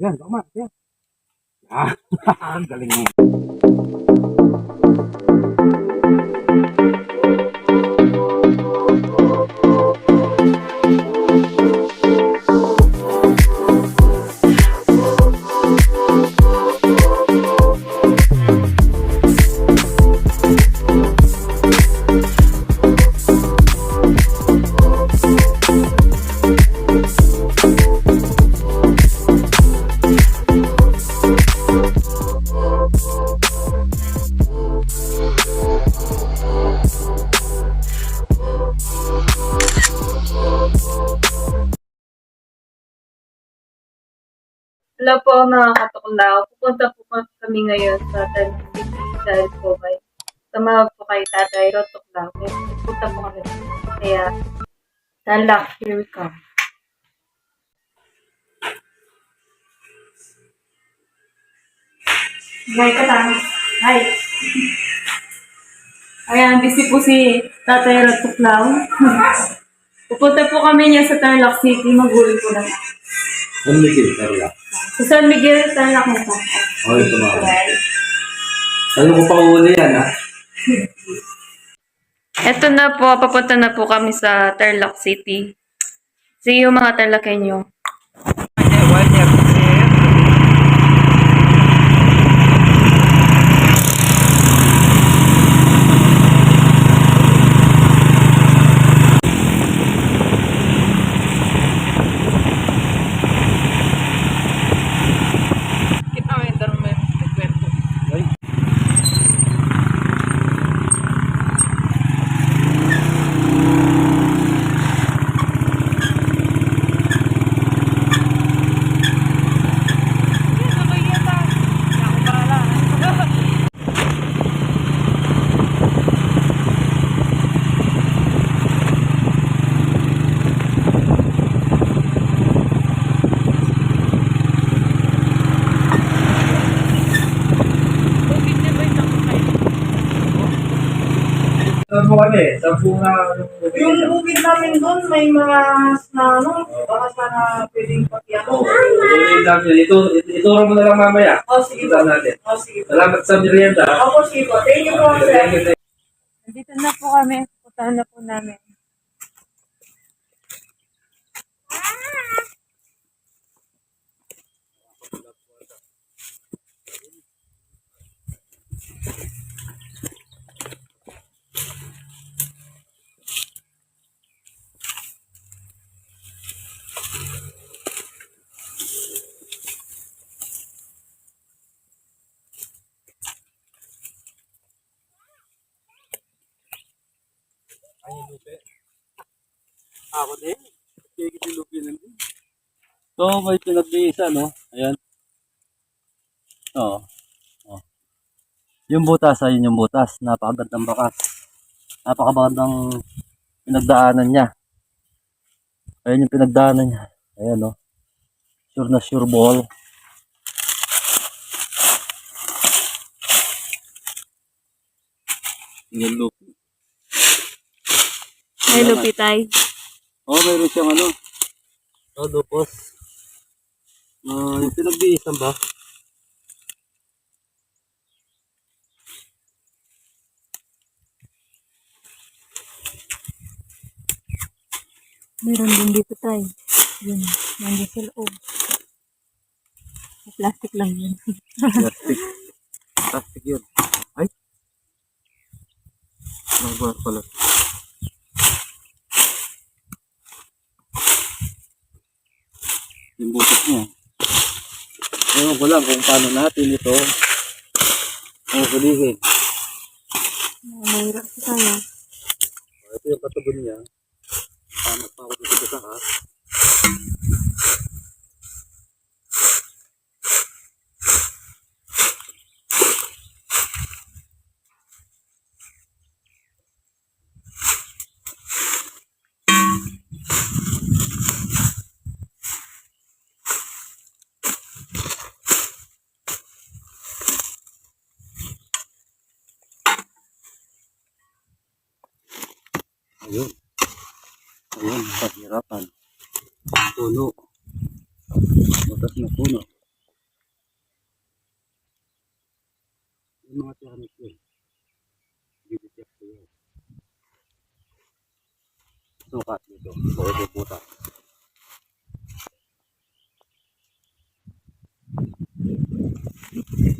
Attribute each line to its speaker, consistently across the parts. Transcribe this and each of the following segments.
Speaker 1: Yan, tama. Yan. Ah, ang galing mo.
Speaker 2: Hello po mga katuklaw. Pupunta po po kami ngayon sa Tan City dahil po may tumawag po kay Tatay Rotuklaw. Kaya pupunta po kami. Kaya, talak, here we come.
Speaker 3: Hi ka lang. Hi. Ayan, busy po si Tatay Ratuklaw. Pupunta po kami niya sa Tarlac City. Magulo po lang.
Speaker 1: Ano filter lang?
Speaker 3: Sa San Miguel, Tarlac na po.
Speaker 1: Oh, ito mga. Ano ko pa uli yan, ha?
Speaker 2: Ito na po, papunta na po kami sa Tarlac City. See you mga Tarlakenyo.
Speaker 1: Ano ano eh? Sa bunga ng
Speaker 4: Yung bukid namin doon, may mga na ano, baka sana pwedeng
Speaker 1: Oo,
Speaker 4: pakiano.
Speaker 1: ulit natin. Ito, ito, ituro mo na lang mamaya.
Speaker 4: Oh, sige po.
Speaker 1: Natin.
Speaker 4: Oh, sige po.
Speaker 1: Salamat sa merienda.
Speaker 4: Opo, sige po. Thank you po, sir.
Speaker 1: Thank you, thank you.
Speaker 3: Nandito na po kami. Puntahan na po namin.
Speaker 1: Ako din. Kikitilupinan din. So, may pinag-iisa, no? Ayan. Oo. Oh. Yung butas, ayun yung butas. Napakagandang bakas. Napakagandang pinagdaanan niya. Ayan yung pinagdaanan niya. Ayan, no? Sure na sure ball. Yung loop.
Speaker 2: Hi, Lupitay.
Speaker 1: Oo, oh, mayroon siyang ano. Oh, lupos. Ah, yung pinagbiisan ba?
Speaker 3: Meron din dito tayo. Yun. Nandiyan sa loob. Plastic lang yun.
Speaker 1: Plastic. Plastic yun. Ay. Nagbar pala. Yung butas niya. Ewan ko lang kung paano natin ito huhulihin.
Speaker 3: Mahirap sa tayo.
Speaker 1: Ito yung katubon niya. Paano pa ako dito sa taas. Ayun. Ayun, pahirapan. Puno. Batas na puno. Yung mga tiyanik yun. Bibityak ko yun. Sukat dito. Pwede butas. Thank you.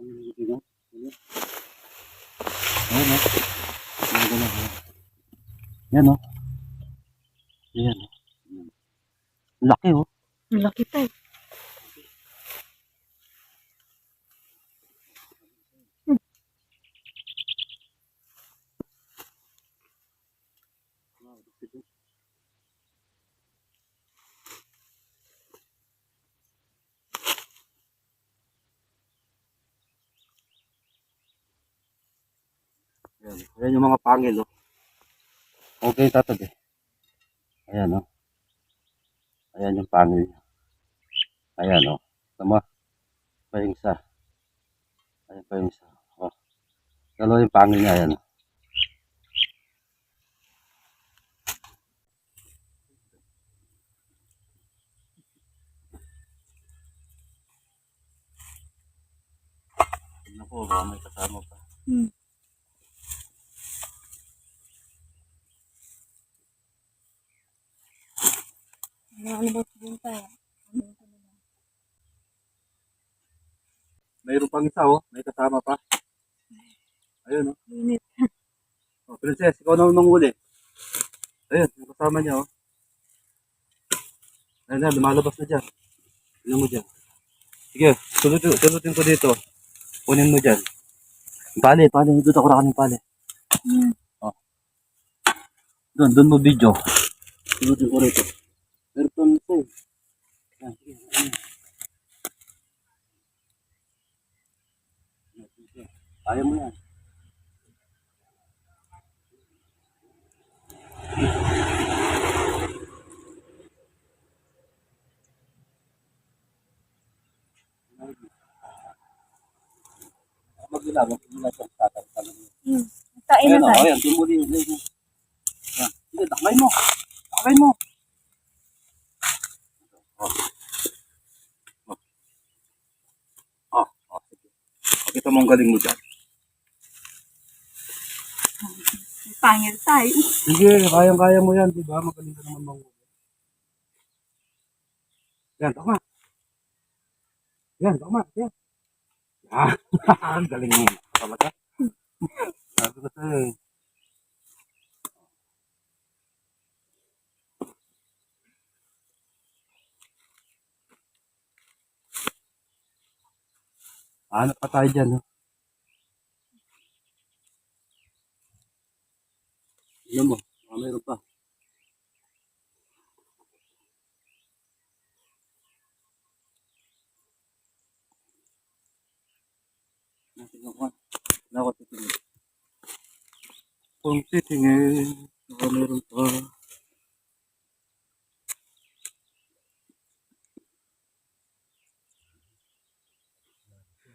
Speaker 1: Ano yung buti na? Ano? Ayan o. Ayan o. Yan o. Ayan o. Laki o.
Speaker 2: Laki pa eh.
Speaker 1: Ayan. Ayan yung mga pangil o. Okay tatag eh. Ayan o. Ayan yung pangil. Ayan o. Tama. Pa yung isa. Ayan pa yung isa. O. Dalawa yung pangil niya. Ayan o. Tignan ko, baka may kasama pa.
Speaker 2: Ano ba din tayo?
Speaker 1: Mayroon pang isa oh, may kasama pa. Ayun oh.
Speaker 2: Init.
Speaker 1: oh princess, ikaw na manghuli. Ayun, yung kasama niya oh. Ayun na, lumalabas na dyan. Ano mo dyan? Sige, sulutin, sulutin ko dito. Kunin mo dyan. Pali, pali, dito ako nakaning pali.
Speaker 2: Hmm.
Speaker 1: Oh. Doon, doon mo video. Sulutin ko rito. Pang isa eh. Yan, sige, ano. Kaya mo yan. Magila siya sa tatang.
Speaker 2: Hmm. Kain na
Speaker 1: Ayan,
Speaker 2: tayo.
Speaker 1: oh, ayan, tumuli. Ayan, ayan. Ayan, Sige, dakay mo. Dakay mo. Oh. Oh. Oh, oh, sige. Pakita mo ang galing mo dyan.
Speaker 2: Pangil tayo.
Speaker 1: Sige, kayang-kaya mo yan, di ba? Magaling ka naman manghuli. Yan, tama. Yan, tama. Yan. Ang galing mo. Tama ka? Sabi ko sa'yo eh. Hanap pa tayo dyan, no? Ano mo? Ah, mayroon pa. Natin ako. Nakot titingin. Kung titingin, baka mayroon pa.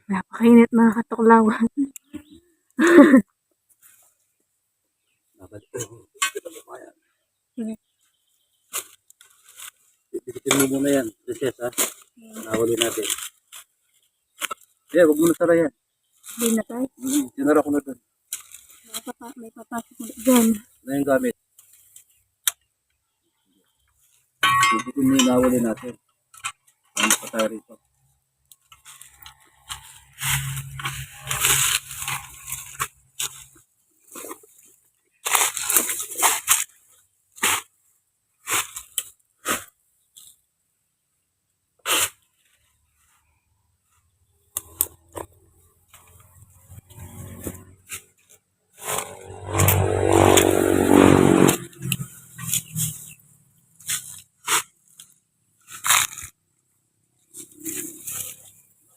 Speaker 2: Napakainit mga katuklawan.
Speaker 1: Dapat Tipitin mo muna yan, princess ha. Nawali natin. Eh, wag mo na sara yan.
Speaker 2: Hindi na tayo.
Speaker 1: Mm, Sinara ko na doon.
Speaker 2: May papa- May papasok ulit dyan.
Speaker 1: Na yung gamit. Tipitin mo yung nawali natin. Ano pa tayo rito?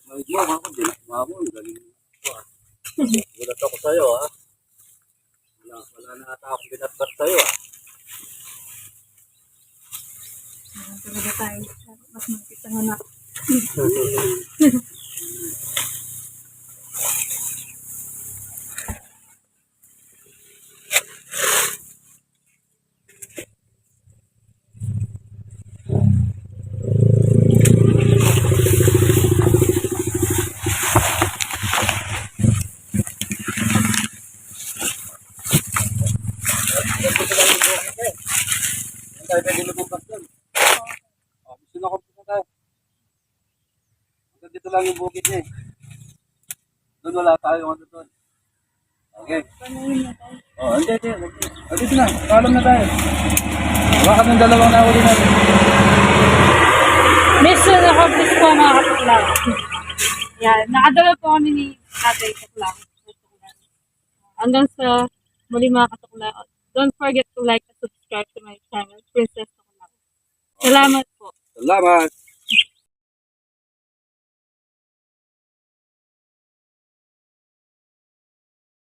Speaker 1: May mo, ako, dinakma mo. Ang galing mo. ah. Gulat ako sa'yo, ha? Wala, wala na ata akong binatbat sa'yo, ah.
Speaker 5: Talaga tayo. Mo na.
Speaker 1: Hindi tayo pwede lumabas doon. Oh, gusto na ko pupunta tayo. Hanggang dito lang yung bukid niya, eh. Doon wala tayo, ano doon. Okay. Oh, hindi, hindi. Oh, dito na, paalam na tayo. Baka ng dalawang nahuli natin.
Speaker 2: Mission accomplished po mga katuklang. Yan, nakadala po kami ni Tatay Tuklang. Hanggang sa muli mga katuklang. Don't forget to like and subscribe to my channel, Princess Tuklang. Salamat po.
Speaker 1: Salamat!